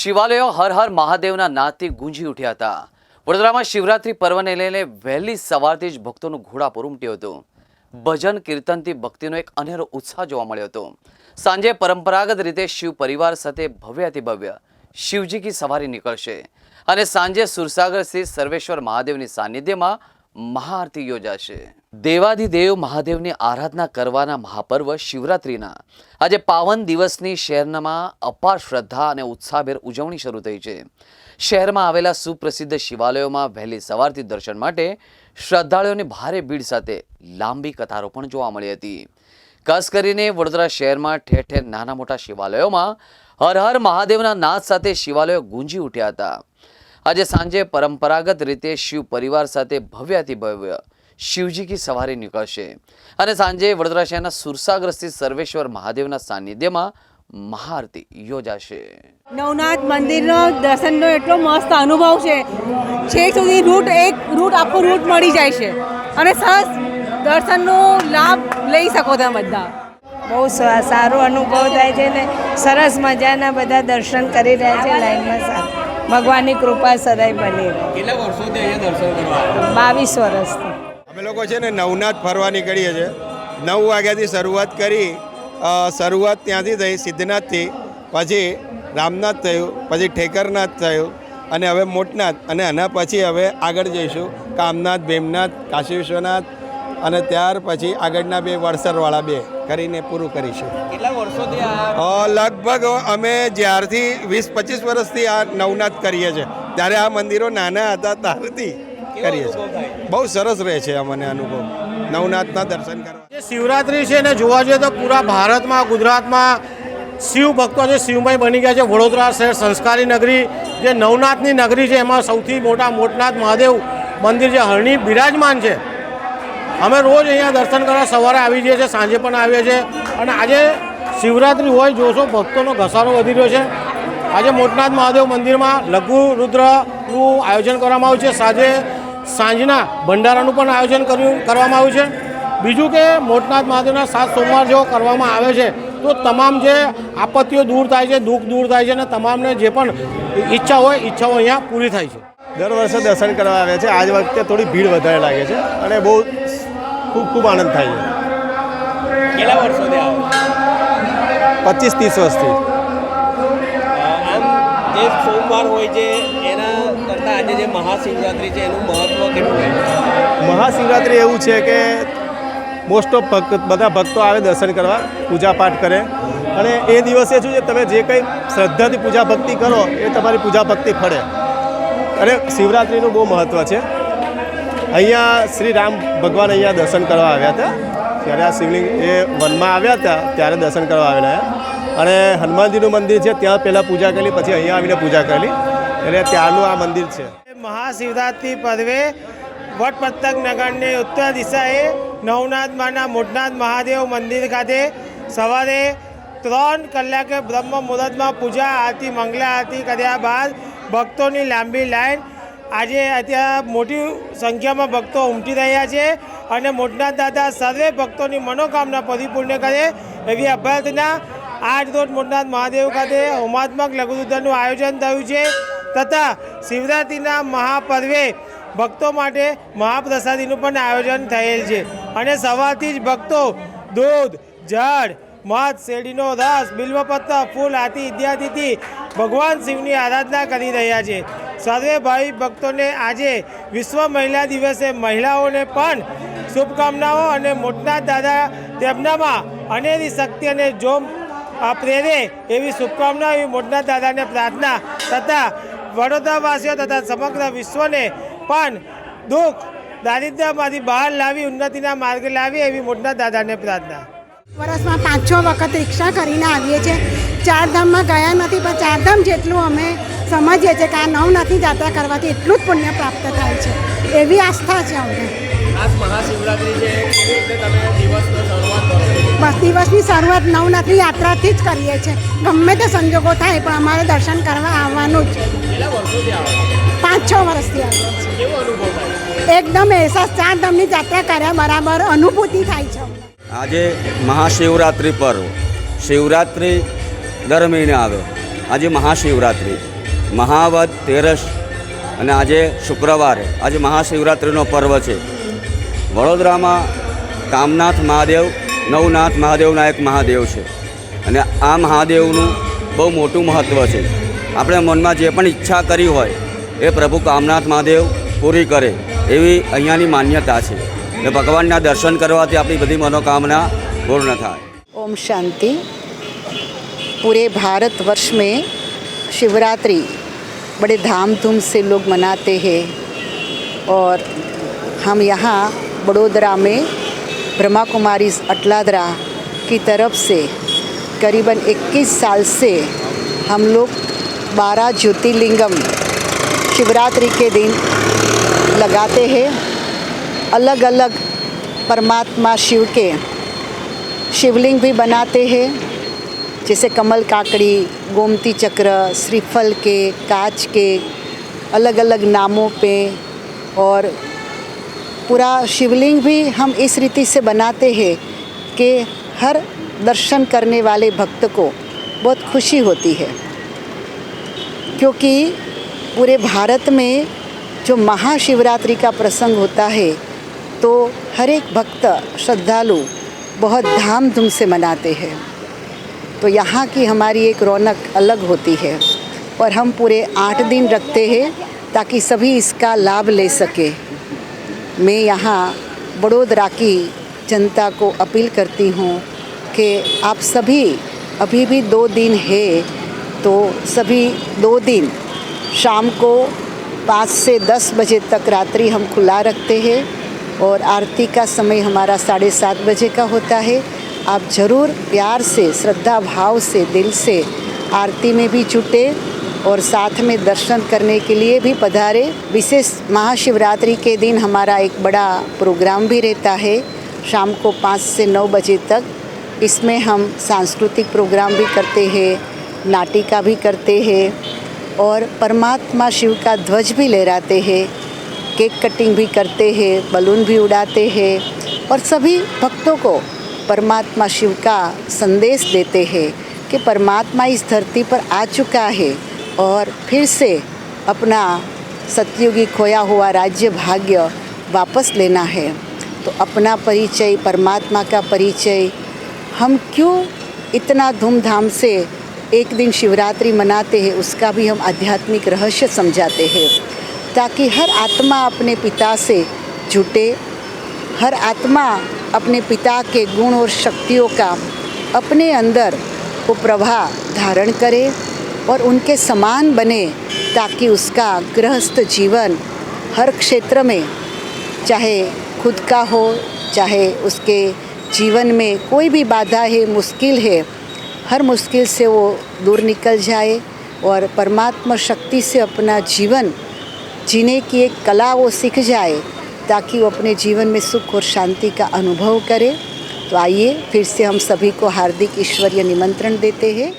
શિવાલયો હર હર મહાદેવના નાદથી ગુંજી ઉઠ્યા હતા. વડોદરામાં શિવરાત્રી પર્વને લઈને વહેલી સવારથી જ ભક્તોનું ઘોડાપુર ઉમટ્યું હતું. ભજન, કીર્તનથી ભક્તિનો એક અનેરો ઉત્સાહ જોવા મળ્યો હતો. સાંજે પરંપરાગત રીતે શિવ પરિવાર સાથે ભવ્યથી ભવ્ય શિવજી કી સવારી નીકળશે. અને સાંજે સુરસાગર સ્થિત સર્વેશ્વર મહાદેવની સાનિધ્યમાં મહાઆરતી યોજાશે. દેવાધિદેવ મહાદેવની આરાધના કરવાના મહાપર્વ શિવરાત્રિના. આજે પાવન દિવસની શહેરમાં અપાર શ્રદ્ધા અને ઉત્સાહભેર ઉજવણી શરૂ થઈ છે. શહેરમાં આવેલા સુપ્રસિદ્ધ શિવાલયોમાં વહેલી સવારથી દર્શન માટે શ્રદ્ધાળુઓની ભારે ભીડ સાથે લાંબી કતારો પણ જોવા મળી હતી. ખાસ કરીને વડોદરા શહેરમાં ઠેર ઠેર નાના મોટા શિવાલયોમાં હર હર મહાદેવના નાદ સાથે શિવાલયો ગુંજી ઉઠ્યા હતા. આજે સાંજે પરંપરાગત રીતે શિવ પરિવાર સાથે ભવ્યાથી ભવ્ય શિવજી કી સવારી નીકળશે. અને સાંજે વડોદરા શહેરના સુરસાગર સ્થિત સર્વેશ્વર મહાદેવના સાનિધ્યમાં મહાઆરતી યોજાશે. નવનાથ મંદિરનો દર્શનનો એટલો મસ્ત અનુભવ છે. છેક સુધી રૂટ એક રૂટ આખો રૂટ મળી જાય છે. અને સરસ દર્શનનો લાભ લઈ શકો તમે બધા. બહુ સારો અનુભવ થાય છે ને સરસ મજાના બધા દર્શન કરી રહ્યા છે લાઈનમાં સા- ભગવાનની કૃપા સદાય બની કેટલા વર્ષોથી અહીંયા દર્શન કરવા બાવીસ વર્ષથી. અમે લોકો છે ને નવનાથ ફરવા નીકળીએ છીએ. નવ વાગ્યાથી શરૂઆત કરી શરૂઆત ત્યાંથી થઈ સિદ્ધનાથથી પછી રામનાથ થયું પછી ઠેકરનાથ થયું અને હવે મોટનાથ અને આના પછી હવે આગળ જઈશું. કામનાથ ભીમનાથ કાશી વિશ્વનાથ અને ત્યાર પછી આગળના બે વળસરવાળા બે કરીને પૂરું કરીશું. કેટલા વર્ષોથી આ લગભગ અમે જ્યારથી વીસ પચીસ વર્ષથી આ નવનાથ કરીએ છીએ. ત્યારે આ મંદિરો નાના હતા ત્યારથી કરીએ છીએ. બહુ સરસ રહે છે અમને અનુભવ. નવનાથના દર્શન કરવા. જે શિવરાત્રિ છે ને જોવા જઈએ તો પૂરા ભારતમાં ગુજરાતમાં શિવ ભક્તો જે શિવમય બની ગયા છે વડોદરા શહેર સંસ્કારી નગરી જે નવનાથની નગરી છે એમાં સૌથી મોટા મોટનાથ મહાદેવ મંદિર જે હરણી બિરાજમાન છે. અમે રોજ અહીંયા દર્શન કરવા સવારે આવી જઈએ છીએ, સાંજે પણ આવીએ છીએ. અને આજે શિવરાત્રિ હોય, જોશો, ભક્તોનો ઘસારો વધી રહ્યો છે. આજે મોટનાથ મહાદેવ મંદિરમાં લઘુ રુદ્રનું આયોજન કરવામાં આવ્યું છે. સાંજે સાંજના ભંડારાનું પણ આયોજન કર્યું, કરવામાં આવ્યું છે. બીજું કે મોટનાથ મહાદેવના સાત સોમવાર જેવો કરવામાં આવે છે, તો તમામ જે આપત્તિઓ દૂર થાય છે, દુઃખ દૂર થાય છે અને તમામને જે પણ ઈચ્છા હોય, ઈચ્છાઓ અહીંયા પૂરી થાય છે. દર વર્ષે દર્શન કરવા આવે છે. આજ વખતે થોડી ભીડ વધારે લાગે છે અને બહુ ખૂબ ખૂબ આનંદ થાય કેટલા વર્ષોથી આવ્યા? છે? પચીસ ત્રીસ વર્ષથી. આમ જે સોમવાર હોય છે એના કરતાં આજે જે મહાશિવરાત્રિ છે એનું મહત્ત્વ કેટલું હોય છે? મહાશિવરાત્રિ એવું છે કે મોસ્ટ ઓફ ભક્ત બધા ભક્તો આવે દર્શન કરવા પૂજા પાઠ કરે. અને એ દિવસે શું છે તમે જે કંઈ શ્રદ્ધાથી પૂજા ભક્તિ કરો એ તમારી પૂજા ભક્તિ ફળે. અને શિવરાત્રિનું બહુ મહત્ત્વ છે. અહીંયા શ્રી રામ ભગવાન અહીંયા દર્શન કરવા આવ્યા હતા. ત્યારે આ શિવલિંગ એ વનમાં આવ્યા હતા, ત્યારે દર્શન કરવા આવેલા. અને હનુમાનજીનું મંદિર છે, ત્યાં પહેલાં પૂજા કરેલી, પછી અહીંયા આવીને પૂજા કરેલી. એટલે ત્યારનું આ મંદિર છે. મહાશિવરાત્રિ પર્વે વટપત્તક નગરની ઉત્તર દિશાએ નવનાથ માના મોટનાથ મહાદેવ મંદિર ખાતે સવારે ત્રણ કલાકે બ્રહ્મ મુહૂર્તમાં પૂજા, આરતી, મંગલા, આરતી કર્યા બાદ ભક્તોની લાંબી લાઈન આજે અત્યારે મોટી સંખ્યામાં ભક્તો ઉમટી રહ્યા છે અને મોટનાથ દાદા સર્વે ભક્તોની મનોકામના પરિપૂર્ણ કરે એવી અભ્યર્થના આજ રોજ મોટનાથ મહાદેવ ખાતે હોમાત્મક લઘુરુદ્રનું આયોજન થયું છે તથા શિવરાત્રિના મહાપર્વે ભક્તો માટે મહાપ્રસાદીનું પણ આયોજન થયેલ છે. અને સવારથી જ ભક્તો દૂધ, જળ, મધ, શેરડીનો રસ, બિલ્વપત્ર, ફૂલ આદિ ઇત્યાદિથી ભગવાન શિવની આરાધના કરી રહ્યા છે. સર્વે ભાવિ ભક્તોને આજે વિશ્વ મહિલા દિવસે મહિલાઓને પણ શુભકામનાઓ અને મોટના દાદા તેમનામાં અનેરી શક્તિ અને જોમ પ્રેરે એવી શુભકામનાઓ એવી મોટના દાદાને પ્રાર્થના તથા વડોદરાવાસીઓ તથા સમગ્ર વિશ્વને પણ દુઃખ, દારિદ્ર્યમાંથી બહાર લાવી, ઉન્નતિના માર્ગે લાવી એવી મોટના દાદાને પ્રાર્થના. વર્ષમાં પાંચ છ વખત રિક્ષા કરીને આવીએ છીએ. ચારધામમાં ગયા નથી, પણ ચારધામ જેટલું અમે સમજીએ છીએ કે આ નવનાથની જાત્રા કરવાથી એટલું જ પુણ્ય પ્રાપ્ત થાય છે. એવી આસ્થા છે અમને. છે છો? બસ દિવસની શરૂઆત નવનાથની યાત્રાથી જ કરીએ છીએ. ગમે તે સંજોગો થાય પણ અમારે દર્શન કરવા આવવાનું જ કેટલા વર્ષોથી આવ્યા? પાંચ છ વર્ષથી આવીએ છીએ એકદમ અનુભવ ચાર એકદમ અહેસાસ ચારધામની જાત્રા કર્યા બરાબર અનુભૂતિ થાય છે આજે મહાશિવરાત્રિ પર્વ. શિવરાત્રિ દર મહિને આવે. આજે મહાશિવરાત્રિ. મહાવદ, તેરસ અને આજે શુક્રવારે, આજે મહાશિવરાત્રિનો પર્વ છે. વડોદરામાં કામનાથ મહાદેવ, નવનાથ મહાદેવના એક મહાદેવ છે. અને આ મહાદેવનું બહુ મોટું મહત્ત્વ છે. આપણે મનમાં જે પણ ઈચ્છા કરી હોય, એ પ્રભુ કામનાથ મહાદેવ પૂરી કરે એવી અહીંયાની માન્યતા છે. એટલે ભગવાનના દર્શન કરવાથી આપણી બધી મનોકામના પૂર્ણ થાય. ઓમ શાંતિ. પૂરે ભારત વર્ષ મેં શિવરાત્રિ. बड़े धामधूम से लोग मनाते हैं और हम यहाँ बड़ोदरा में ब्रह्मा कुमारी अटलादरा की तरफ़ से करीबन 21 साल से हम लोग 12 ज्योतिर्लिंगम शिवरात्रि के दिन लगाते हैं। अलग अलग परमात्मा शिव के शिवलिंग भी बनाते हैं। जैसे कमल काकड़ी, गोमती चक्र, श्रीफल के कांच के अलग अलग नामों पे और पूरा शिवलिंग भी हम इस रीति से बनाते हैं कि हर दर्शन करने वाले भक्त को बहुत खुशी होती है। क्योंकि पूरे भारत में जो महाशिवरात्रि का प्रसंग होता है तो हर एक भक्त श्रद्धालु बहुत धाम धूम से मनाते हैं। तो यहाँ की हमारी एक रौनक अलग होती है और हम पूरे आठ दिन रखते हैं ताकि सभी इसका लाभ ले सके। मैं यहाँ बड़ोदरा की जनता को अपील करती हूँ कि आप सभी अभी भी दो दिन है तो सभी दो दिन शाम को पाँच से दस बजे तक रात्रि हम खुला रखते हैं और आरती का समय हमारा साढ़े सात बजे का होता है। आप ज़रूर प्यार से, श्रद्धा भाव से, दिल से आरती में भी जुटे और साथ में दर्शन करने के लिए भी पधारे। विशेष महाशिवरात्रि के दिन हमारा एक बड़ा प्रोग्राम भी रहता है, शाम को पाँच से नौ बजे तक। इसमें हम सांस्कृतिक प्रोग्राम भी करते हैं, नाटिका भी करते हैं और परमात्मा शिव का ध्वज भी लहराते हैं, केक कटिंग भी करते हैं, बलून भी उड़ाते हैं और सभी भक्तों को परमात्मा शिव का संदेश देते हैं कि परमात्मा इस धरती पर आ चुका है और फिर से अपना सतयुगी खोया हुआ राज्य भाग्य वापस लेना है। तो अपना परिचय, परमात्मा का परिचय, हम क्यों इतना धूमधाम से एक दिन शिवरात्रि मनाते हैं, उसका भी हम आध्यात्मिक रहस्य समझाते हैं। ताकि हर आत्मा अपने पिता से जुटे, हर आत्मा अपने पिता के गुण और शक्तियों का अपने अंदर वो धारण करे और उनके समान बने ताकि उसका गृहस्थ जीवन हर क्षेत्र में, चाहे खुद का हो, चाहे उसके जीवन में कोई भी बाधा है, मुश्किल है, हर मुश्किल से वो दूर निकल जाए और परमात्मा शक्ति से अपना जीवन जीने की एक कला वो सीख जाए। ताकि वो अपने जीवन में सुख और शांति का अनुभव करे तो आइए फिर से हम सभी को हार्दिक ईश्वरीय निमंत्रण देते हैं